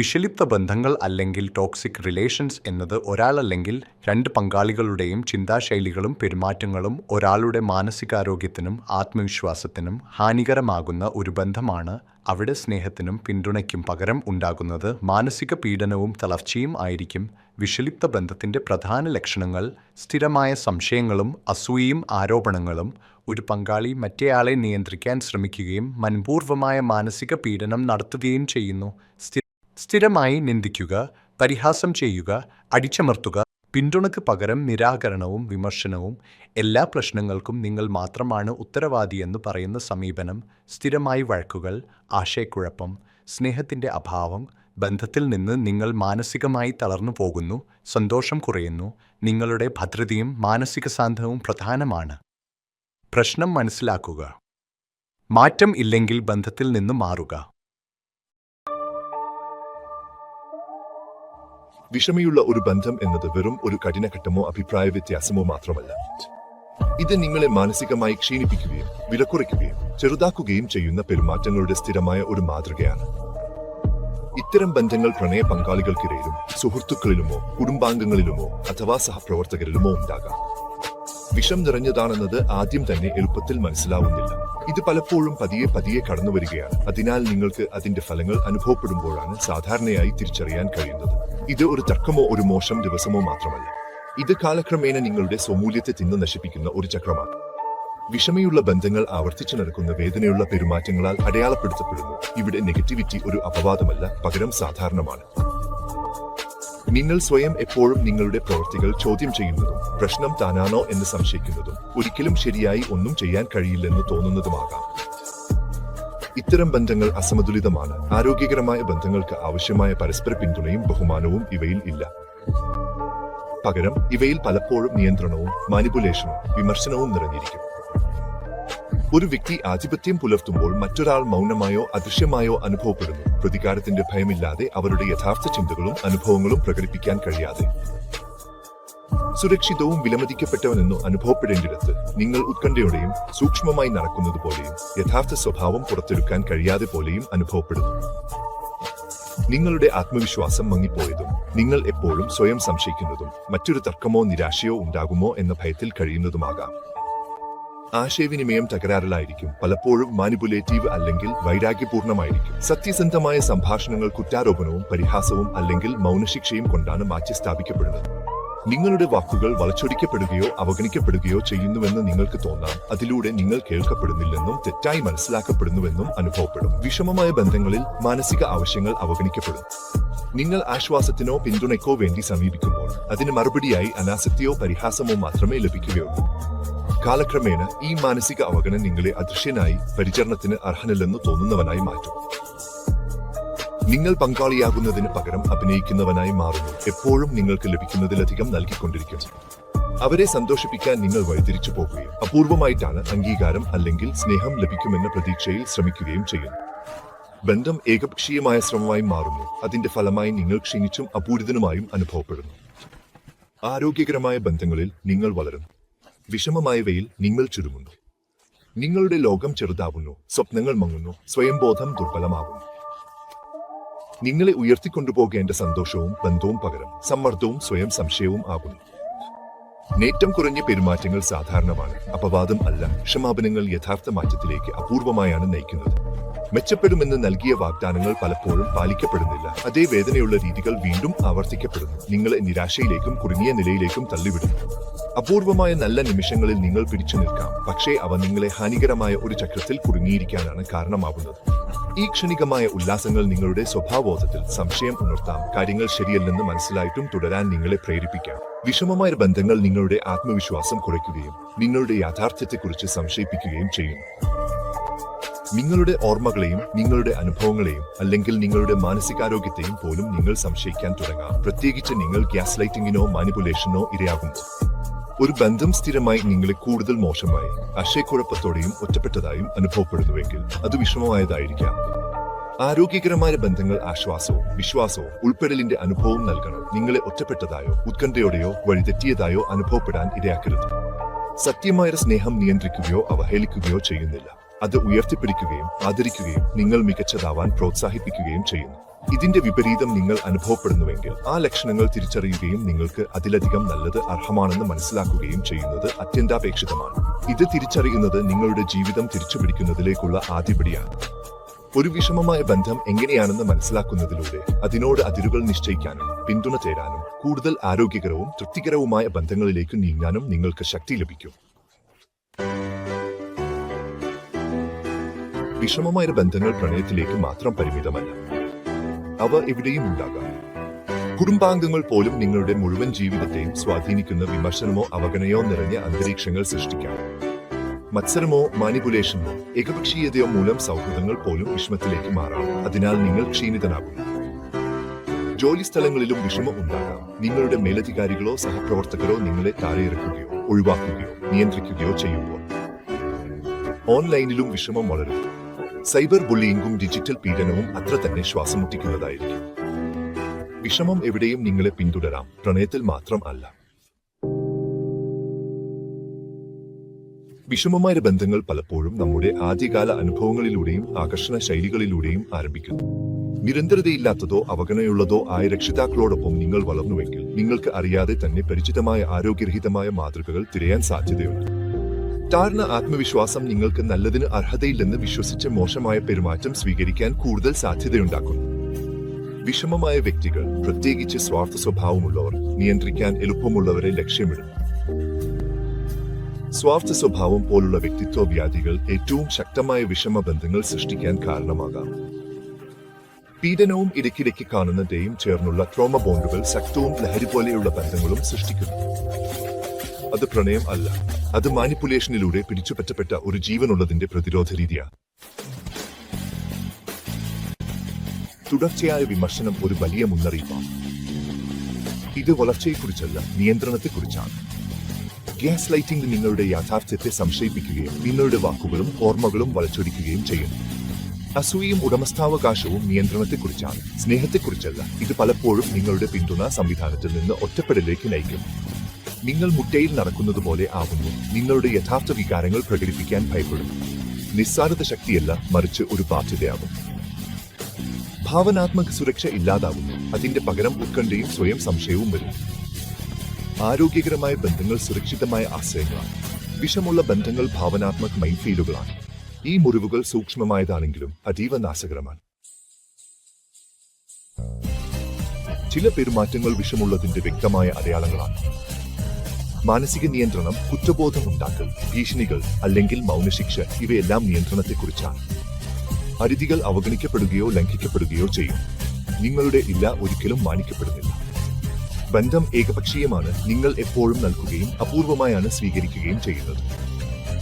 വിഷലിപ്ത ബന്ധങ്ങൾ അല്ലെങ്കിൽ toxic relations എന്നത് ഒരാളല്ലെങ്കിൽ രണ്ട് പങ്കാളികളുടെയും ചിന്താശൈലികളും പെരുമാറ്റങ്ങളും ഒരാളുടെ മാനസികാരോഗ്യത്തിനും ആത്മവിശ്വാസത്തിനും ഹാനികരമാകുന്ന ഒരു ബന്ധമാണ് അവിടെ സ്നേഹത്തിനും പിന്തുണയ്ക്കും പകരം ഉണ്ടാകുന്നത്. മാനസിക പീഡനവും തളർച്ചയും ആയിരിക്കും വിഷലിപ്ത ബന്ധത്തിന്റെ പ്രധാന ലക്ഷണങ്ങൾ. സ്ഥിരമായ സംശയങ്ങളും അസൂയയും ആരോപണങ്ങളും ഒരു പങ്കാളി മറ്റേയാളെ നിയന്ത്രിക്കാൻ ശ്രമിക്കുകയും മനഃപൂർവമായ മാനസിക പീഡനം നടത്തുകയും ചെയ്യുന്നു. സ്ഥിരമായി നിന്ദിക്കുക പരിഹാസം ചെയ്യുക അടിച്ചമർത്തുക പിന്തുണക്ക് പകരം നിരാകരണവും വിമർശനവും എല്ലാ പ്രശ്നങ്ങൾക്കും നിങ്ങൾ മാത്രമാണ് ഉത്തരവാദിയെന്ന് പറയുന്ന സമീപനം സ്ഥിരമായി വഴക്കുകൾ ആശയക്കുഴപ്പം സ്നേഹത്തിന്റെ അഭാവം ബന്ധത്തിൽ നിന്ന് നിങ്ങൾ മാനസികമായി തളർന്നു പോകുന്നു സന്തോഷം കുറയുന്നു നിങ്ങളുടെ ഭദ്രതയും മാനസിക ശാന്തവും പ്രധാനമാണ്. പ്രശ്നം മനസ്സിലാക്കുക. മാറ്റം ഇല്ലെങ്കിൽ ബന്ധത്തിൽ നിന്ന് മാറുക. വിഷമയുള്ള ഒരു ബന്ധം എന്നത് വെറും ഒരു കഠിനഘട്ടമോ അഭിപ്രായ വ്യത്യാസമോ മാത്രമല്ല. ഇത് നിങ്ങളെ മാനസികമായി ക്ഷീണിപ്പിക്കുകയും വിലക്കുറയ്ക്കുകയും ചെറുതാക്കുകയും ചെയ്യുന്ന പെരുമാറ്റങ്ങളുടെ സ്ഥിരമായ ഒരു മാതൃകയാണ്. ഇത്തരം ബന്ധങ്ങൾ പ്രണയ പങ്കാളികൾക്കിടയിലും സുഹൃത്തുക്കളിലുമോ കുടുംബാംഗങ്ങളിലുമോ അഥവാ സഹപ്രവർത്തകരിലുമോ ഉണ്ടാകാം. വിഷം നിറഞ്ഞതാണെന്നത് ആദ്യം തന്നെ എളുപ്പത്തിൽ മനസ്സിലാവുന്നില്ല. ഇത് പലപ്പോഴും പതിയെ പതിയെ കടന്നു വരികയാണ്. അതിനാൽ നിങ്ങൾക്ക് അതിന്റെ ഫലങ്ങൾ അനുഭവപ്പെടുമ്പോഴാണ് സാധാരണയായി തിരിച്ചറിയാൻ കഴിയുന്നത്. ഇത് ഒരു തർക്കമോ ഒരു മോശം ദിവസമോ മാത്രമല്ല. ഇത് കാലക്രമേണ നിങ്ങളുടെ സ്വമൂല്യത്തെ തിന്നു നശിപ്പിക്കുന്ന ഒരു ചക്രമാണ്. വിഷമയുള്ള ബന്ധങ്ങൾ ആവർത്തിച്ചു നടക്കുന്ന വേദനയുള്ള പെരുമാറ്റങ്ങളാൽ അടയാളപ്പെടുത്തപ്പെടുന്നു. ഇവിടെ നെഗറ്റിവിറ്റി ഒരു അപവാദമല്ല പകരം സാധാരണമാണ്. നിങ്ങൾ സ്വയം എപ്പോഴും നിങ്ങളുടെ പ്രവൃത്തികൾ ചോദ്യം ചെയ്യുന്നതും പ്രശ്നം താനാണോ എന്ന് സംശയിക്കുന്നതും ഒരിക്കലും ശരിയായി ഒന്നും ചെയ്യാൻ കഴിയില്ലെന്ന് തോന്നുന്നതുമാകാം. ഇത്തരം ബന്ധങ്ങൾ അസമതുലിതമാണ്. ആരോഗ്യകരമായ ബന്ധങ്ങൾക്ക് ആവശ്യമായ പരസ്പര പിന്തുണയും ബഹുമാനവും ഇവയിൽ ഇല്ല. പകരം ഇവയിൽ പലപ്പോഴും നിയന്ത്രണവും മാനിപ്പുലേഷനും വിമർശനവും നിറഞ്ഞിരിക്കും. ഒരു വ്യക്തി ആധിപത്യം പുലർത്തുമ്പോൾ മറ്റൊരാൾ മൗനമായോ അദൃശ്യമായോ അനുഭവപ്പെടുന്നു. പ്രതികാരത്തിന്റെ ഭയമില്ലാതെ അവരുടെ യഥാർത്ഥ ചിന്തകളും അനുഭവങ്ങളും പ്രകടിപ്പിക്കാൻ കഴിയാതെ. സുരക്ഷിതവും വിലമതിക്കപ്പെട്ടവനെന്നു അനുഭവപ്പെടേണ്ടിടത്ത് നിങ്ങൾ ഉത്കണ്ഠയോടെയും സൂക്ഷ്മമായി നടക്കുന്നത് പോലെയും യഥാർത്ഥ സ്വഭാവം പുറത്തെടുക്കാൻ കഴിയാതെ പോലെയും അനുഭവപ്പെടുന്നു. നിങ്ങളുടെ ആത്മവിശ്വാസം മങ്ങിപ്പോയതും നിങ്ങൾ എപ്പോഴും സ്വയം സംശയിക്കുന്നതും മറ്റൊരു തർക്കമോ നിരാശയോ ഉണ്ടാകുമോ എന്ന ഭയത്തിൽ കഴിയുന്നതുമാകാം. ആശയവിനിമയം തകരാറിലായിരിക്കും. പലപ്പോഴും മാനിപ്പുലേറ്റീവ് അല്ലെങ്കിൽ വൈരാഗ്യപൂർണമായിരിക്കും. സത്യസന്ധമായ സംഭാഷണങ്ങൾ കുറ്റാരോപണവും പരിഹാസവും അല്ലെങ്കിൽ മൗനശിക്ഷയും കൊണ്ടാണ് മാറ്റി സ്ഥാപിക്കപ്പെടുന്നത്. നിങ്ങളുടെ വാക്കുകൾ വളച്ചൊടിക്കപ്പെടുകയോ അവഗണിക്കപ്പെടുകയോ ചെയ്യുന്നുവെന്ന് നിങ്ങൾക്ക് തോന്നാം. അതിലൂടെ നിങ്ങൾ കേൾക്കപ്പെടുന്നില്ലെന്നും തെറ്റായി മനസ്സിലാക്കപ്പെടുന്നുവെന്നും അനുഭവപ്പെടും. വിഷമമായ ബന്ധങ്ങളിൽ മാനസിക ആവശ്യങ്ങൾ അവഗണിക്കപ്പെടും. നിങ്ങൾ ആശ്വാസത്തിനോ പിന്തുണയ്ക്കോ വേണ്ടി സമീപിക്കുമ്പോൾ അതിന് മറുപടിയായി അനാസക്തിയോ പരിഹാസമോ മാത്രമേ ലഭിക്കുകയുള്ളൂ. കാലക്രമേണ ഈ മാനസിക അവഗണന നിങ്ങളെ അദൃശ്യനായി പരിചരണത്തിന് അർഹനല്ലെന്ന് തോന്നുന്നവനായി മാറ്റും. നിങ്ങൾ പങ്കാളിയാകുന്നതിന് പകരം അഭിനയിക്കുന്നവനായി മാറുന്നു. എപ്പോഴും നിങ്ങൾക്ക് ലഭിക്കുന്നതിലധികം നൽകിക്കൊണ്ടിരിക്കും. അവരെ സന്തോഷിപ്പിക്കാൻ നിങ്ങൾ വഴിതിരിച്ചു പോകുകയും അപൂർവമായിട്ടാണ് അംഗീകാരം അല്ലെങ്കിൽ സ്നേഹം ലഭിക്കുമെന്ന പ്രതീക്ഷയിൽ ശ്രമിക്കുകയും ചെയ്യുന്നു. ബന്ധം ഏകപക്ഷീയമായ ശ്രമമായി മാറുന്നു. അതിന്റെ ഫലമായി നിങ്ങൾ ക്ഷീണിച്ചും അപൂരിതനുമായും അനുഭവപ്പെടുന്നു. ആരോഗ്യകരമായ ബന്ധങ്ങളിൽ നിങ്ങൾ വളരുന്നു. വിഷമമായവയിൽ നിങ്ങൾ ചുരുങ്ങുന്നു. നിങ്ങളുടെ ലോകം ചെറുതാവുന്നു സ്വപ്നങ്ങൾ മങ്ങുന്നു സ്വയംബോധം ദുർബലമാകുന്നു. നിങ്ങളെ ഉയർത്തിക്കൊണ്ടുപോകേണ്ട സന്തോഷവും ബന്ധവും പകരം സമ്മർദ്ദവും സ്വയം സംശയവും ആകുന്നു. നേറ്റം കുറഞ്ഞ പെരുമാറ്റങ്ങൾ സാധാരണമാണ് അപവാദം അല്ല ക്ഷമാപനങ്ങൾ യഥാർത്ഥ മാറ്റത്തിലേക്ക് അപൂർവമായാണ് നയിക്കുന്നത്. മെച്ചപ്പെടുമെന്ന് നൽകിയ വാഗ്ദാനങ്ങൾ പലപ്പോഴും പാലിക്കപ്പെടുന്നില്ല. അതേ വേദനയുള്ള രീതികൾ വീണ്ടും ആവർത്തിക്കപ്പെടുന്നു. നിങ്ങളെ നിരാശയിലേക്കും കുറുങ്ങിയ നിലയിലേക്കും തള്ളിവിടുന്നു. അപൂർവമായ നല്ല നിമിഷങ്ങളിൽ നിങ്ങൾ പിടിച്ചു നിൽക്കാം. പക്ഷേ അവ നിങ്ങളെ ഹാനികരമായ ഒരു ചക്രത്തിൽ കുടുങ്ങിയിരിക്കാനാണ് കാരണമാകുന്നത് ഈ ക്ഷണികമായ ഉല്ലാസങ്ങൾ നിങ്ങളുടെ സ്വഭാവബോധത്തിൽ സംശയം ഉണർത്താം. കാര്യങ്ങൾ ശരിയല്ലെന്ന് മനസ്സിലായിട്ടും തുടരാൻ നിങ്ങളെ പ്രേരിപ്പിക്കാം. വിഷമമായ ബന്ധങ്ങൾ നിങ്ങളുടെ ആത്മവിശ്വാസം കുറയ്ക്കുകയും നിങ്ങളുടെ യാഥാർത്ഥ്യത്തെക്കുറിച്ച് സംശയിപ്പിക്കുകയും ചെയ്യുന്നു. നിങ്ങളുടെ ഓർമ്മകളെയും നിങ്ങളുടെ അനുഭവങ്ങളെയും അല്ലെങ്കിൽ നിങ്ങളുടെ മാനസികാരോഗ്യത്തെയും പോലും നിങ്ങൾ സംശയിക്കാൻ തുടങ്ങാം. പ്രത്യേകിച്ച് നിങ്ങൾ ഗ്യാസ് ലൈറ്റിംഗിനോ മാനിപ്പുലേഷനോ ഇരയാകുമ്പോൾ ഒരു ബന്ധം സ്ഥിരമായി നിങ്ങളെ കൂടുതൽ മോശമായി ആശയക്കുഴപ്പത്തോടെയും ഒറ്റപ്പെട്ടതായും അനുഭവപ്പെടുന്നുവെങ്കിൽ അത് വിഷമമായതായിരിക്കാം. ആരോഗ്യകരമായ ബന്ധങ്ങൾ ആശ്വാസവും വിശ്വാസവും ഉൾപ്പെടലിന്റെ അനുഭവവും നൽകണം. നിങ്ങളെ ഒറ്റപ്പെട്ടതായോ ഉത്കണ്ഠയോടെയോ വഴിതെറ്റിയതായോ അനുഭവപ്പെടാൻ ഇടയാക്കരുത്. സത്യമായ സ്നേഹം നിയന്ത്രിക്കുകയോ അവഹേളിക്കുകയോ ചെയ്യുന്നില്ല. അത് ഉയർത്തിപ്പിടിക്കുകയും ആദരിക്കുകയും നിങ്ങൾ മികച്ചതാവാൻ പ്രോത്സാഹിപ്പിക്കുകയും ചെയ്യുന്നു. ഇതിന്റെ വിപരീതം നിങ്ങൾ അനുഭവപ്പെടുന്നുവെങ്കിൽ ആ ലക്ഷണങ്ങൾ തിരിച്ചറിയുകയും നിങ്ങൾക്ക് അതിലധികം നല്ലത് അർഹമാണെന്ന് മനസ്സിലാക്കുകയും ചെയ്യുന്നത് അത്യന്താപേക്ഷിതമാണ്. ഇത് തിരിച്ചറിയുന്നത് നിങ്ങളുടെ ജീവിതം തിരിച്ചുപിടിക്കുന്നതിലേക്കുള്ള ആദ്യപടിയാണ്. ഒരു വിഷമമായ ബന്ധം എങ്ങനെയാണെന്ന് മനസ്സിലാക്കുന്നതിലൂടെ അതിനോട് അതിരുകൾ നിശ്ചയിക്കാനും പിന്തുണ തേടാനും കൂടുതൽ ആരോഗ്യകരവും തൃപ്തികരവുമായ ബന്ധങ്ങളിലേക്ക് നീങ്ങാനും നിങ്ങൾക്ക് ശക്തി ലഭിക്കും. വിഷമമായ ബന്ധങ്ങൾ പ്രണയത്തിലേക്ക് മാത്രം പരിമിതമല്ല. അവ എവിടെയും ഉണ്ടാകാം. കുടുംബാംഗങ്ങൾ പോലും നിങ്ങളുടെ മുഴുവൻ ജീവിതത്തെയും സ്വാധീനിക്കുന്ന വിമർശനമോ അവഗണനയോ നിറഞ്ഞ അന്തരീക്ഷങ്ങൾ സൃഷ്ടിക്കാം. മത്സരമോ മാനിപുലേഷനോ ഏകപക്ഷീയതയോ മൂലം സൗഹൃദങ്ങൾ പോലും വിഷമത്തിലേക്ക് മാറാം. അതിനാൽ നിങ്ങൾ ക്ഷീണിതനാകുന്നു ജോലി സ്ഥലങ്ങളിലും വിഷമം ഉണ്ടാകാം. നിങ്ങളുടെ മേലധികാരികളോ സഹപ്രവർത്തകരോ നിങ്ങളെ താഴെയിറക്കുകയോ ഒഴിവാക്കുകയോ നിയന്ത്രിക്കുകയോ ചെയ്യുമ്പോൾ. ഓൺലൈനിലും വിഷമം വളരും സൈബർ ബുള്ളിയിങ്ങും ഡിജിറ്റൽ പീഡനവും അത്ര തന്നെ ശ്വാസം മുട്ടിക്കുന്നതായിരിക്കും വിഷമം എവിടെയും നിങ്ങളെ പിന്തുടരാം. പ്രണയത്തിൽ മാത്രം അല്ല. വിഷമമായ ബന്ധങ്ങൾ പലപ്പോഴും നമ്മുടെ ആദ്യകാല അനുഭവങ്ങളിലൂടെയും ആകർഷണ ശൈലികളിലൂടെയും ആരംഭിക്കുന്നു. നിരന്തരതയില്ലാത്തതോ അവഗണനയുള്ളതോ ആയ രക്ഷിതാക്കളോടൊപ്പം നിങ്ങൾ വളർന്നുവെങ്കിൽ നിങ്ങൾക്ക് അറിയാതെ തന്നെ പരിചിതമായ ആരോഗ്യരഹിതമായ മാതൃകകൾ തിരയാൻ സാധ്യതയുണ്ട്. താഴ്ന്ന ആത്മവിശ്വാസം നിങ്ങൾക്ക് നല്ലതിന് അർഹതയില്ലെന്ന് വിശ്വസിച്ച് മോശമായ പെരുമാറ്റം സ്വീകരിക്കാൻ കൂടുതൽ സാധ്യതയുണ്ടാക്കുന്നു. വിഷമമായ വ്യക്തികൾ പ്രത്യേകിച്ച് സ്വാർത്ഥ സ്വഭാവമുള്ളവർ നിയന്ത്രിക്കാൻ എളുപ്പമുള്ളവരെ ലക്ഷ്യമിടുന്നു. സ്വാർത്ഥ സ്വഭാവം പോലുള്ള വ്യക്തിത്വ വ്യാധികൾ ഏറ്റവും ശക്തമായ വിഷമ ബന്ധങ്ങൾ സൃഷ്ടിക്കാൻ കാരണമാകാം. പീഡനവും ഇടയ്ക്കിടയ്ക്ക് കാണുന്നതേയും ചേർന്നുള്ള ട്രോമ ബോണ്ടുകൾ ശക്തവും ലഹരി പോലെയുള്ള ബന്ധങ്ങളും സൃഷ്ടിക്കുന്നു. അത് പ്രണയം അല്ല. അത് മാനിപ്പുലേഷനിലൂടെ പിടിച്ചുപറ്റപ്പെട്ട ഒരു ജീവനുള്ളതിന്റെ പ്രതിരോധ രീതിയാണ് തുടർച്ചയായ വിമർശനം ഒരു വലിയ മുന്നറിയിപ്പാണ് ഇത് വളർച്ചയെക്കുറിച്ചല്ല നിയന്ത്രണത്തെക്കുറിച്ചാണ്. ഗ്യാസ് ലൈറ്റിംഗ് നിങ്ങളുടെ യാഥാർത്ഥ്യത്തെ സംശയിപ്പിക്കുകയും നിങ്ങളുടെ വാക്കുകളും ഓർമ്മകളും വളച്ചൊടിക്കുകയും ചെയ്യുന്നു. അസൂയയും ഉടമസ്ഥാവകാശവും നിയന്ത്രണത്തെക്കുറിച്ചാണ്. സ്നേഹത്തെക്കുറിച്ചല്ല ഇത് പലപ്പോഴും നിങ്ങളുടെ പിന്തുണ സംവിധാനത്തിൽ നിന്ന് ഒറ്റപ്പെടലേക്ക് നയിക്കും. നിങ്ങൾ മുട്ടയിൽ നടക്കുന്നത് പോലെ ആകുന്നു. നിങ്ങളുടെ യഥാർത്ഥ വികാരങ്ങൾ പ്രകടിപ്പിക്കാൻ ഭയപ്പെടുന്നു. നിസ്സാരത ശക്തിയല്ല മറിച്ച് ഒരു ബാധ്യതയാകും. ഭാവനാത്മക സുരക്ഷ ഇല്ലാതാവുന്നു അതിന്റെ പകരം ഉത്കണ്ഠയും സ്വയം സംശയവും വരുന്നു ആരോഗ്യകരമായ ബന്ധങ്ങൾ സുരക്ഷിതമായ ആശയങ്ങളാണ് വിഷമുള്ള ബന്ധങ്ങൾ ഭാവനാത്മക മൈൻഫീലുകളാണ് ഈ മുറിവുകൾ സൂക്ഷ്മമായതാണെങ്കിലും അതീവ നാശകരമാണ്. ചില പെരുമാറ്റങ്ങൾ വിഷമുള്ളതിന്റെ വ്യക്തമായ അടയാളങ്ങളാണ്. മാനസിക നിയന്ത്രണം കുറ്റബോധം ഉണ്ടാക്കൽ ഭീഷണികൾ അല്ലെങ്കിൽ മൗനശിക്ഷ ഇവയെല്ലാം നിയന്ത്രണത്തെക്കുറിച്ചാണ്. പരിധികൾ അവഗണിക്കപ്പെടുകയോ ലംഘിക്കപ്പെടുകയോ ചെയ്യും. നിങ്ങളുടെ ഇല്ല ഒരിക്കലും മാനിക്കപ്പെടുന്നില്ല. ബന്ധം ഏകപക്ഷീയമാണ്. നിങ്ങൾ എപ്പോഴും നൽകുകയും അപൂർവമായാണ് സ്വീകരിക്കുകയും ചെയ്യുന്നത്.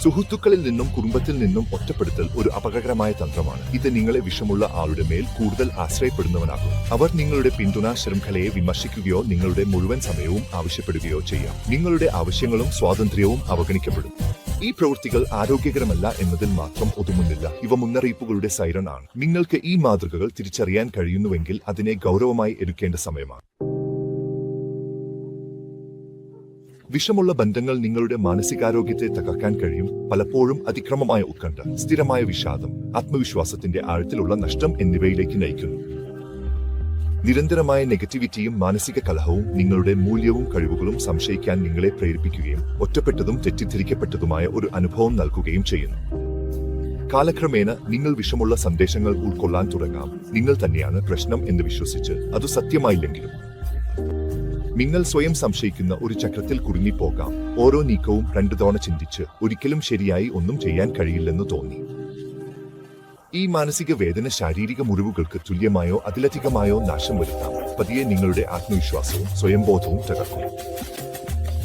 സുഹൃത്തുക്കളിൽ നിന്നും കുടുംബത്തിൽ നിന്നും ഒറ്റപ്പെടുത്തൽ ഒരു അപകടകരമായ തന്ത്രമാണ്. ഇത് നിങ്ങളെ വിഷമുള്ള ആളുടെ മേൽ കൂടുതൽ ആശ്രയപ്പെടുന്നവനാകും അവർ നിങ്ങളുടെ പിന്തുണാ ശൃംഖലയെ വിമർശിക്കുകയോ നിങ്ങളുടെ മുഴുവൻ സമയവും ആവശ്യപ്പെടുകയോ ചെയ്യാം. നിങ്ങളുടെ ആവശ്യങ്ങളും സ്വാതന്ത്ര്യവും അവഗണിക്കപ്പെടും. ഈ പ്രവൃത്തികൾ ആരോഗ്യകരമല്ല എന്നതിൽ മാത്രം ഒതുങ്ങുന്നില്ല. ഇവ മുന്നറിയിപ്പുകളുടെ സൈറൺ ആണ് നിങ്ങൾക്ക് ഈ മാതൃകകൾ തിരിച്ചറിയാൻ കഴിയുന്നുവെങ്കിൽ അതിനെ ഗൗരവമായി എടുക്കേണ്ട സമയമാണ്. വിഷമുള്ള ബന്ധങ്ങൾ നിങ്ങളുടെ മാനസികാരോഗ്യത്തെ തകർക്കാൻ കഴിയും. പലപ്പോഴും അതിക്രമമായ ഉത്കണ്ഠ സ്ഥിരമായ വിഷാദം ആത്മവിശ്വാസത്തിന്റെ ആഴത്തിലുള്ള നഷ്ടം എന്നിവയിലേക്ക് നയിക്കുന്നു. നിരന്തരമായ നെഗറ്റിവിറ്റിയും മാനസിക കലഹവും നിങ്ങളുടെ മൂല്യവും കഴിവുകളും സംശയിക്കാൻ നിങ്ങളെ പ്രേരിപ്പിക്കുകയും ഒറ്റപ്പെട്ടതും തെറ്റിദ്ധരിക്കപ്പെട്ടതുമായ ഒരു അനുഭവം നൽകുകയും ചെയ്യുന്നു. കാലക്രമേണ നിങ്ങൾ വിഷമുള്ള സന്ദേശങ്ങൾ ഉൾക്കൊള്ളാൻ തുടങ്ങാം. നിങ്ങൾ തന്നെയാണ് പ്രശ്നം എന്ന് വിശ്വസിച്ച് അത് സത്യമായില്ലെങ്കിലും നിങ്ങൾ സ്വയം സംശയിക്കുന്ന ഒരു ചക്രത്തിൽ കുടുങ്ങിപ്പോകാം. ഓരോ നീക്കവും രണ്ടു തവണ ചിന്തിച്ച് ഒരിക്കലും ശരിയായി ഒന്നും ചെയ്യാൻ കഴിയില്ലെന്ന് തോന്നി. ഈ മാനസിക വേദന ശാരീരിക മുറിവുകൾക്ക് തുല്യമായോ അതിലധികമായോ നാശം വരുത്താം. പതിയെ നിങ്ങളുടെ ആത്മവിശ്വാസവും സ്വയംബോധവും തകർക്കും.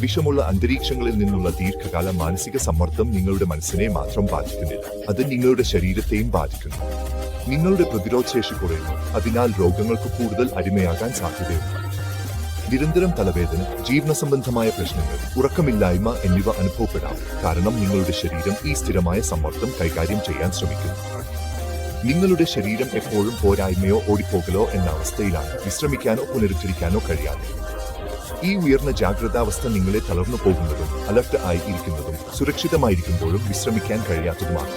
വിഷമുള്ള അന്തരീക്ഷങ്ങളിൽ നിന്നുള്ള ദീർഘകാല മാനസിക സമ്മർദ്ദം നിങ്ങളുടെ മനസ്സിനെ മാത്രം ബാധിക്കുന്നില്ല. അത് നിങ്ങളുടെ ശരീരത്തെയും ബാധിക്കുന്നു. നിങ്ങളുടെ പ്രതിരോധശേഷി കുറയുന്നു. അതിനാൽ രോഗങ്ങൾക്ക് കൂടുതൽ അടിമയാകാൻ സാധ്യതയുണ്ട്. നിരന്തരം തലവേദന ജീവന സംബന്ധമായ പ്രശ്നങ്ങൾ ഉറക്കമില്ലായ്മ എന്നിവ അനുഭവപ്പെടാം. കാരണം നിങ്ങളുടെ ശരീരം ഈ സ്ഥിരമായ സമ്മർദ്ദം കൈകാര്യം ചെയ്യാൻ ശ്രമിക്കുന്നു. നിങ്ങളുടെ ശരീരം എപ്പോഴും പോരായ്മയോ ഓടിപ്പോകലോ എന്ന അവസ്ഥയിലാണ് വിശ്രമിക്കാനോ പുനരുദ്ധരിക്കാനോ കഴിയാതെ. ഈ ഉയർന്ന ജാഗ്രതാവസ്ഥ നിങ്ങളെ തളർന്നു പോകുന്നതും അലർട്ട് ആയി ഇരിക്കുന്നതും സുരക്ഷിതമായിരിക്കുമ്പോഴും വിശ്രമിക്കാൻ കഴിയാത്തതുമാണ്.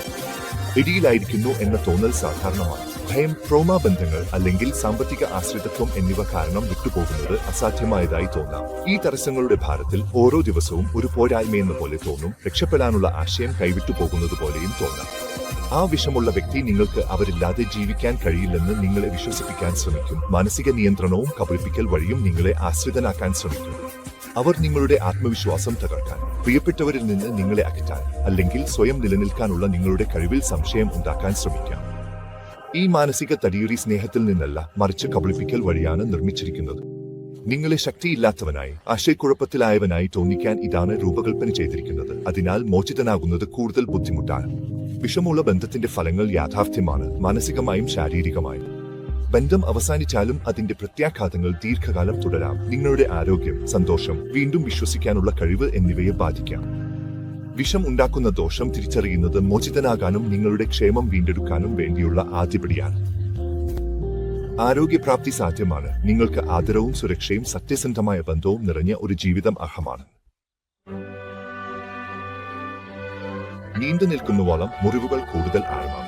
ഇടിയിലായിരിക്കുന്നു എന്ന തോന്നൽ സാധാരണമാണ്. ഭയം ട്രോമ ബന്ധങ്ങൾ അല്ലെങ്കിൽ സാമ്പത്തിക ആശ്രിതത്വം എന്നിവ കാരണം വിട്ടുപോകുന്നത് അസാധ്യമായതായി തോന്നാം. ഈ തടസ്സങ്ങളുടെ ഭാരത്തിൽ ഓരോ ദിവസവും ഒരു പോരായ്മയെന്ന പോലെ തോന്നും രക്ഷപ്പെടാനുള്ള ആശയം കൈവിട്ടു പോകുന്നത് പോലെയും തോന്നാം. ആ വിഷമുള്ള വ്യക്തി നിങ്ങൾക്ക് അവരില്ലാതെ ജീവിക്കാൻ കഴിയില്ലെന്ന് നിങ്ങളെ വിശ്വസിപ്പിക്കാൻ ശ്രമിക്കും. മാനസിക നിയന്ത്രണവും കബളിപ്പിക്കൽ വഴിയും നിങ്ങളെ ആശ്രിതനാക്കാൻ ശ്രമിക്കും. അവർ നിങ്ങളുടെ ആത്മവിശ്വാസം തകർക്കാൻ പ്രിയപ്പെട്ടവരിൽ നിന്ന് നിങ്ങളെ അകറ്റാൻ അല്ലെങ്കിൽ സ്വയം നിലനിൽക്കാനുള്ള നിങ്ങളുടെ കഴിവിൽ സംശയം ഉണ്ടാക്കാൻ ശ്രമിക്കാം. ഈ മാനസിക തടിയുരി സ്നേഹത്തിൽ നിന്നല്ല മറിച്ച് കബളിപ്പിക്കൽ വഴിയാണ് നിർമ്മിച്ചിരിക്കുന്നത്. നിങ്ങളെ ശക്തിയില്ലാത്തവനായി ആശയക്കുഴപ്പത്തിലായവനായി തോന്നിക്കാൻ ഇതാണ് രൂപകൽപ്പന ചെയ്തിരിക്കുന്നത്. അതിനാൽ മോചിതനാകുന്നത് കൂടുതൽ ബുദ്ധിമുട്ടാണ്. വിഷമുള്ള ബന്ധത്തിന്റെ ഫലങ്ങൾ യാഥാർത്ഥ്യമാണ് മാനസികമായും ശാരീരികമായും. ബന്ധം അവസാനിച്ചാലും അതിന്റെ പ്രത്യാഘാതങ്ങൾ ദീർഘകാലം തുടരാം. നിങ്ങളുടെ ആരോഗ്യം സന്തോഷം വീണ്ടും വിശ്വസിക്കാനുള്ള കഴിവ് എന്നിവയെ ബാധിക്കാം. വിഷം ഉണ്ടാക്കുന്ന ദോഷം തിരിച്ചറിയുന്നത് മോചിതനാകാനും നിങ്ങളുടെ ക്ഷേമം വീണ്ടെടുക്കാനും വേണ്ടിയുള്ള ആദ്യപടിയാണ്. ആരോഗ്യപ്രാപ്തി സാധ്യമാണ്. നിങ്ങൾക്ക് ആദരവും സുരക്ഷയും സത്യസന്ധമായ ബന്ധവും നിറഞ്ഞ ഒരു ജീവിതം അർഹമാണ്. നീണ്ടു നിൽക്കുന്നുവോളം മുറിവുകൾ കൂടുതൽ ആഴമാണ്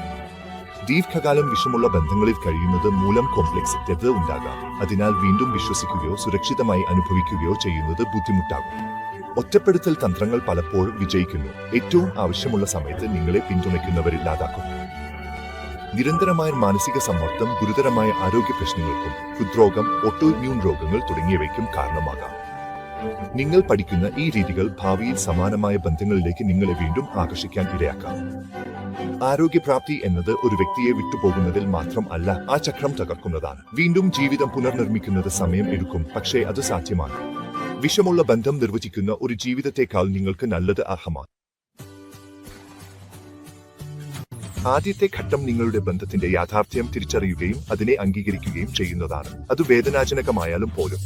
ദീർഘകാലം വിഷമുള്ള ബന്ധങ്ങളിൽ കഴിയുന്നത് മൂലം കോംപ്ലക്സ് കോംപ്ലക്സിറ്റത് ഉണ്ടാകാം. അതിനാൽ വീണ്ടും വിശ്വസിക്കുകയോ സുരക്ഷിതമായി അനുഭവിക്കുകയോ ചെയ്യുന്നത് ബുദ്ധിമുട്ടാകും. ഒറ്റപ്പെടുത്തൽ തന്ത്രങ്ങൾ പലപ്പോഴും വിജയിക്കുന്നു. ഏറ്റവും ആവശ്യമുള്ള സമയത്ത് നിങ്ങളെ പിന്തുണയ്ക്കുന്നവരില്ലാതാക്കും. നിരന്തരമായ മാനസിക സമ്മർദ്ദം ഗുരുതരമായ ആരോഗ്യ പ്രശ്നങ്ങൾക്കും ഹൃദ്രോഗം ഓട്ടോഇമ്യൂൺ രോഗങ്ങൾ തുടങ്ങിയവയ്ക്കും കാരണമാകാം. നിങ്ങൾ പഠിക്കുന്ന ഈ രീതികൾ ഭാവിയിൽ സമാനമായ ബന്ധങ്ങളിലേക്ക് നിങ്ങളെ വീണ്ടും ആകർഷിക്കാൻ ഇടയാക്കാം. ആരോഗ്യപ്രാപ്തി എന്നത് ഒരു വ്യക്തിയെ വിട്ടുപോകുന്നതിൽ മാത്രം അല്ല ആ ചക്രം തകർക്കുന്നതാണ്. വീണ്ടും ജീവിതം പുനർനിർമ്മിക്കുന്നത് സമയം എടുക്കും പക്ഷേ അത് സാധ്യമാണ്. വിഷമുള്ള ബന്ധം നിർവചിക്കുന്ന ഒരു ജീവിതത്തെക്കാൾ നിങ്ങൾക്ക് നല്ലത് അർഹമാണ്. ആദ്യത്തെ ഘട്ടം നിങ്ങളുടെ ബന്ധത്തിന്റെ യാഥാർത്ഥ്യം തിരിച്ചറിയുകയും അതിനെ അംഗീകരിക്കുകയും ചെയ്യുന്നതാണ്. അത് വേദനാജനകമായാലും പോലും.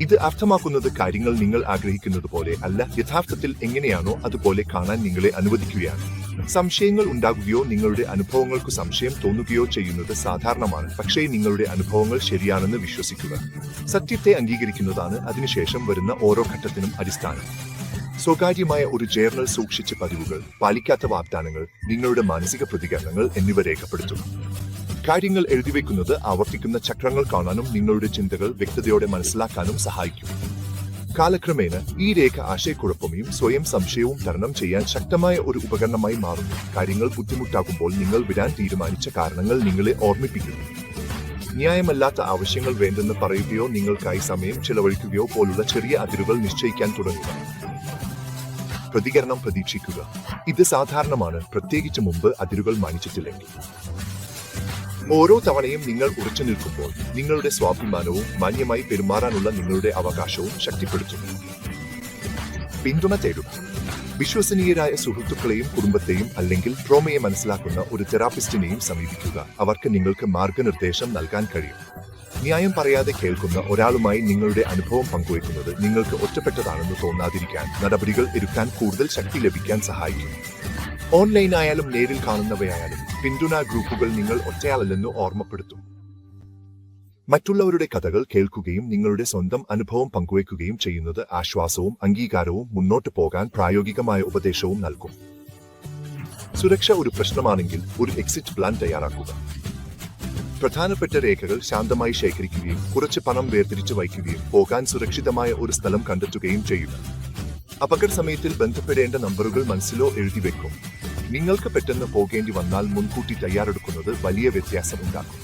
ഇത് അർത്ഥമാക്കുന്നത് കാര്യങ്ങൾ നിങ്ങൾ ആഗ്രഹിക്കുന്നത് പോലെ അല്ല യഥാർത്ഥത്തിൽ എങ്ങനെയാണോ അതുപോലെ കാണാൻ നിങ്ങളെ അനുവദിക്കുകയാണ്. സംശയങ്ങൾ ഉണ്ടാകുകയോ നിങ്ങളുടെ അനുഭവങ്ങൾക്ക് സംശയം തോന്നുകയോ ചെയ്യുന്നത് സാധാരണമാണ്. പക്ഷേ നിങ്ങളുടെ അനുഭവങ്ങൾ ശരിയാണെന്ന് വിശ്വസിക്കുക. സത്യത്തെ അംഗീകരിക്കുന്നതാണ് അതിനുശേഷം വരുന്ന ഓരോ ഘട്ടത്തിനും അടിസ്ഥാനം. സ്വകാര്യമായ ഒരു ജേർണൽ സൂക്ഷിച്ച പതിവുകൾ പാലിക്കാത്ത വാഗ്ദാനങ്ങൾ നിങ്ങളുടെ മാനസിക പ്രതികരണങ്ങൾ എന്നിവ രേഖപ്പെടുത്തുക. കാര്യങ്ങൾ എഴുതിവെക്കുന്നത് ആവർത്തിക്കുന്ന ചക്രങ്ങൾ കാണാനും നിങ്ങളുടെ ചിന്തകൾ വ്യക്തതയോടെ മനസ്സിലാക്കാനും സഹായിക്കും. കാലക്രമേണ ഈ രേഖ ആശയക്കുഴപ്പമയും സ്വയം സംശയവും തരണം ചെയ്യാൻ ശക്തമായ ഒരു ഉപകരണമായി മാറുന്നു. കാര്യങ്ങൾ ബുദ്ധിമുട്ടാകുമ്പോൾ നിങ്ങൾ വിടാൻ തീരുമാനിച്ച കാരണങ്ങൾ നിങ്ങളെ ഓർമ്മിപ്പിക്കുന്നു. ന്യായമല്ലാത്ത ആവശ്യങ്ങൾ വേണ്ടെന്ന് പറയുകയോ നിങ്ങൾക്കായി സമയം ചെലവഴിക്കുകയോ പോലുള്ള ചെറിയ അതിരുകൾ നിശ്ചയിക്കാൻ തുടങ്ങുക. പ്രതികരണം പ്രതീക്ഷിക്കുക. ഇത് സാധാരണമാണ്. പ്രത്യേകിച്ച് മുമ്പ് അതിരുകൾ മാനിച്ചിട്ടില്ലെങ്കിൽ. ഓരോ തവണയും നിങ്ങൾ ഉറച്ചു നിൽക്കുമ്പോൾ നിങ്ങളുടെ സ്വാഭിമാനവും മാന്യമായി പെരുമാറാനുള്ള നിങ്ങളുടെ അവകാശവും ശക്തിപ്പെടുത്തുന്നു പിന്തുണ തേടുക വിശ്വസനീയരായ സുഹൃത്തുക്കളെയും കുടുംബത്തെയും അല്ലെങ്കിൽ ട്രോമയെ മനസ്സിലാക്കുന്ന ഒരു തെറാപ്പിസ്റ്റിനെയും സമീപിക്കുക. അവർക്ക് നിങ്ങൾക്ക് മാർഗനിർദ്ദേശം നൽകാൻ കഴിയും. ന്യായം പറയാതെ കേൾക്കുന്ന ഒരാളുമായി നിങ്ങളുടെ അനുഭവം പങ്കുവയ്ക്കുന്നത് നിങ്ങൾക്ക് ഒറ്റപ്പെട്ടതാണെന്ന് തോന്നാതിരിക്കാൻ നടപടികൾ എടുക്കാൻ കൂടുതൽ ശക്തി ലഭിക്കാൻ സഹായിക്കും. ഓൺലൈൻ ആയാലും നേരിൽ കാണുന്നവയായാലും പിന്തുണ ഗ്രൂപ്പുകൾ നിങ്ങൾ ഒറ്റയാളല്ലെന്ന് ഓർമ്മപ്പെടുത്തും. മറ്റുള്ളവരുടെ കഥകൾ കേൾക്കുകയും നിങ്ങളുടെ സ്വന്തം അനുഭവം പങ്കുവയ്ക്കുകയും ചെയ്യുന്നത് ആശ്വാസവും അംഗീകാരവും മുന്നോട്ട് പോകാൻ പ്രായോഗികമായ ഉപദേശവും നൽകും. സുരക്ഷ ഒരു പ്രശ്നമാണെങ്കിൽ ഒരു എക്സിറ്റ് പ്ലാൻ തയ്യാറാക്കുക. പ്രധാനപ്പെട്ട രേഖകൾ ശാന്തമായി ശേഖരിക്കുകയും കുറച്ച് പണം വേർതിരിച്ചു വയ്ക്കുകയും പോകാൻ സുരക്ഷിതമായ ഒരു സ്ഥലം കണ്ടെത്തുകയും ചെയ്യുക. അപകട സമയത്തിൽ ബന്ധപ്പെടേണ്ട നമ്പറുകൾ മനസ്സിലോ എഴുതി വെക്കും. നിങ്ങൾക്ക് പെട്ടെന്ന് പോകേണ്ടി വന്നാൽ മുൻകൂട്ടി തയ്യാറെടുക്കുന്നത് വലിയ വ്യത്യാസം ഉണ്ടാക്കും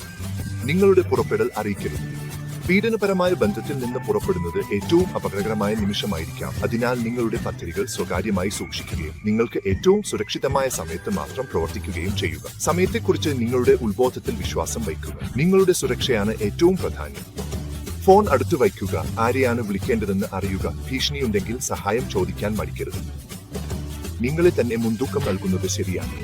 നിങ്ങളുടെ പുറപ്പെടൽ അറിയിക്കരുത്. പീഡനപരമായ ബന്ധത്തിൽ നിന്ന് പുറപ്പെടുന്നത് ഏറ്റവും അപകടകരമായ നിമിഷമായിരിക്കാം. അതിനാൽ നിങ്ങളുടെ പദ്ധതികൾ സ്വകാര്യമായി സൂക്ഷിക്കുകയും നിങ്ങൾക്ക് ഏറ്റവും സുരക്ഷിതമായ സമയത്ത് മാത്രം പ്രവർത്തിക്കുകയും ചെയ്യുക. സമയത്തെക്കുറിച്ച് നിങ്ങളുടെ ഉത്ബോധത്തിൽ വിശ്വാസം വയ്ക്കുക. നിങ്ങളുടെ സുരക്ഷയാണ് ഏറ്റവും പ്രധാനം. ഫോൺ അടുത്തു വയ്ക്കുക. ആരെയാണ് വിളിക്കേണ്ടതെന്ന് അറിയുക. ഭീഷണിയുണ്ടെങ്കിൽ സഹായം ചോദിക്കാൻ മടിക്കരുത്. നിങ്ങളെ തന്നെ മുൻതൂക്കം നൽകുന്നത് ശരിയാണ്.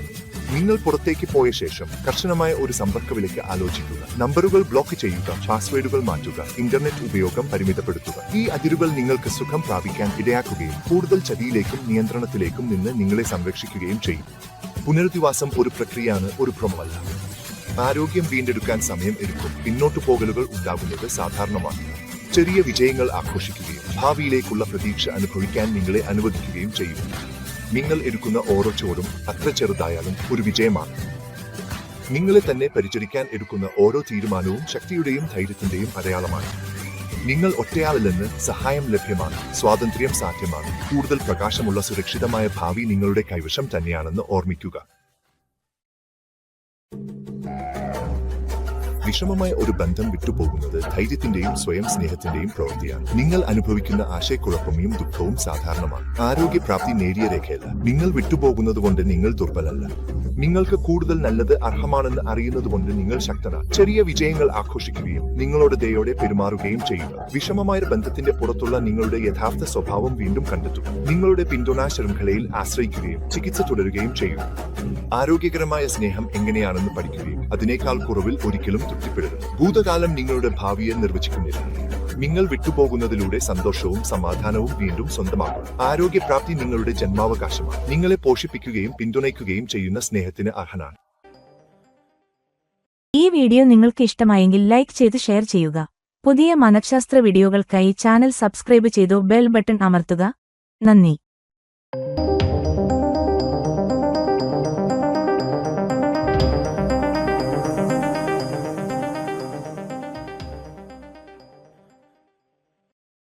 നിങ്ങൾ പുറത്തേക്ക് പോയ ശേഷം കർശനമായ ഒരു സമ്പർക്ക വിലയ്ക്ക് ആലോചിക്കുക. നമ്പറുകൾ ബ്ലോക്ക് ചെയ്യുക. പാസ്വേഡുകൾ മാറ്റുക. ഇന്റർനെറ്റ് ഉപയോഗം പരിമിതപ്പെടുത്തുക. ഈ അതിരുകൾ നിങ്ങൾക്ക് സുഖം പ്രാപിക്കാൻ ഇടയാക്കുകയും കൂടുതൽ ചതിയിലേക്കും നിയന്ത്രണത്തിലേക്കും നിന്ന് നിങ്ങളെ സംരക്ഷിക്കുകയും ചെയ്യും. പുനരധിവാസം ഒരു പ്രക്രിയയാണ് ഒരു ഭ്രമമല്ല. ആരോഗ്യം വീണ്ടെടുക്കാൻ സമയം എടുക്കും. പിന്നോട്ടു പോകലുകൾ ഉണ്ടാകുന്നത് സാധാരണമാണ്. ചെറിയ വിജയങ്ങൾ ആഘോഷിക്കുകയും ഭാവിയിലേക്കുള്ള പ്രതീക്ഷ അനുഭവിക്കാൻ നിങ്ങളെ അനുവദിക്കുകയും ചെയ്യും. നിങ്ങൾ എടുക്കുന്ന ഓരോ ചോറും അത്ര ചെറുതായാലും ഒരു വിജയമാണ്. നിങ്ങളെ തന്നെ പരിചരിക്കാൻ എടുക്കുന്ന ഓരോ തീരുമാനവും ശക്തിയുടെയും ധൈര്യത്തിന്റെയും അടയാളമാണ്. നിങ്ങൾ ഒറ്റയാളില്ലെന്ന് സഹായം ലഭ്യമാണ് സ്വാതന്ത്ര്യം സാധ്യമാണ്. കൂടുതൽ പ്രകാശമുള്ള സുരക്ഷിതമായ ഭാവി നിങ്ങളുടെ കൈവശം തന്നെയാണെന്ന് ഓർമ്മിക്കുക. Thank you. വിഷമമായ ഒരു ബന്ധം വിട്ടുപോകുന്നത് ധൈര്യത്തിന്റെയും സ്വയം സ്നേഹത്തിന്റെയും പ്രവൃത്തിയാണ്. നിങ്ങൾ അനുഭവിക്കുന്ന ആശയക്കുഴപ്പമയും ദുഃഖവും സാധാരണമാണ്. ആരോഗ്യപ്രാപ്തി നേരിയ രേഖയല്ല. നിങ്ങൾ വിട്ടുപോകുന്നത് കൊണ്ട് നിങ്ങൾ ദുർബലല്ല. നിങ്ങൾക്ക് കൂടുതൽ നല്ലത് അർഹമാണെന്ന് അറിയുന്നത് കൊണ്ട് നിങ്ങൾ ശക്തനാണ്. ചെറിയ വിജയങ്ങൾ ആഘോഷിക്കുകയും നിങ്ങളോട് ദയോടെ പെരുമാറുകയും ചെയ്യുക. വിഷമമായ ബന്ധത്തിന്റെ പുറത്തുള്ള നിങ്ങളുടെ യഥാർത്ഥ സ്വഭാവം വീണ്ടും കണ്ടെത്തുക. നിങ്ങളുടെ പിന്തുണാ ശൃംഖലയിൽ ആശ്രയിക്കുകയും ചികിത്സ തുടരുകയും ചെയ്യുക. ആരോഗ്യകരമായ സ്നേഹം എങ്ങനെയാണെന്ന് പഠിക്കുകയും അതിനേക്കാൾ കുറവിൽ ഒരിക്കലും തൃപ്തിപ്പെടരുത്. ഭൂതകാലം നിങ്ങളുടെ ഭാവിയെ നിർവചിക്കുന്നില്ല. നിങ്ങൾ വിട്ടുപോകുന്നതിലൂടെ സന്തോഷവും സമാധാനവും വീണ്ടും സ്വന്തമാക്കും. ആരോഗ്യപ്രാപ്തി നിങ്ങളുടെ ജന്മാവകാശമാണ്. നിങ്ങളെ പോഷിപ്പിക്കുകയും പിന്തുണയ്ക്കുകയും ചെയ്യുന്ന സ്നേഹത്തിന് അർഹനാണ്. ഈ വീഡിയോ നിങ്ങൾക്ക് ഇഷ്ടമായെങ്കിൽ ലൈക്ക് ചെയ്ത് ഷെയർ ചെയ്യുക. പുതിയ മനഃശാസ്ത്ര വീഡിയോകൾക്കായി ചാനൽ സബ്സ്ക്രൈബ് ചെയ്തു ബെൽ ബട്ടൺ അമർത്തുക. നന്ദി.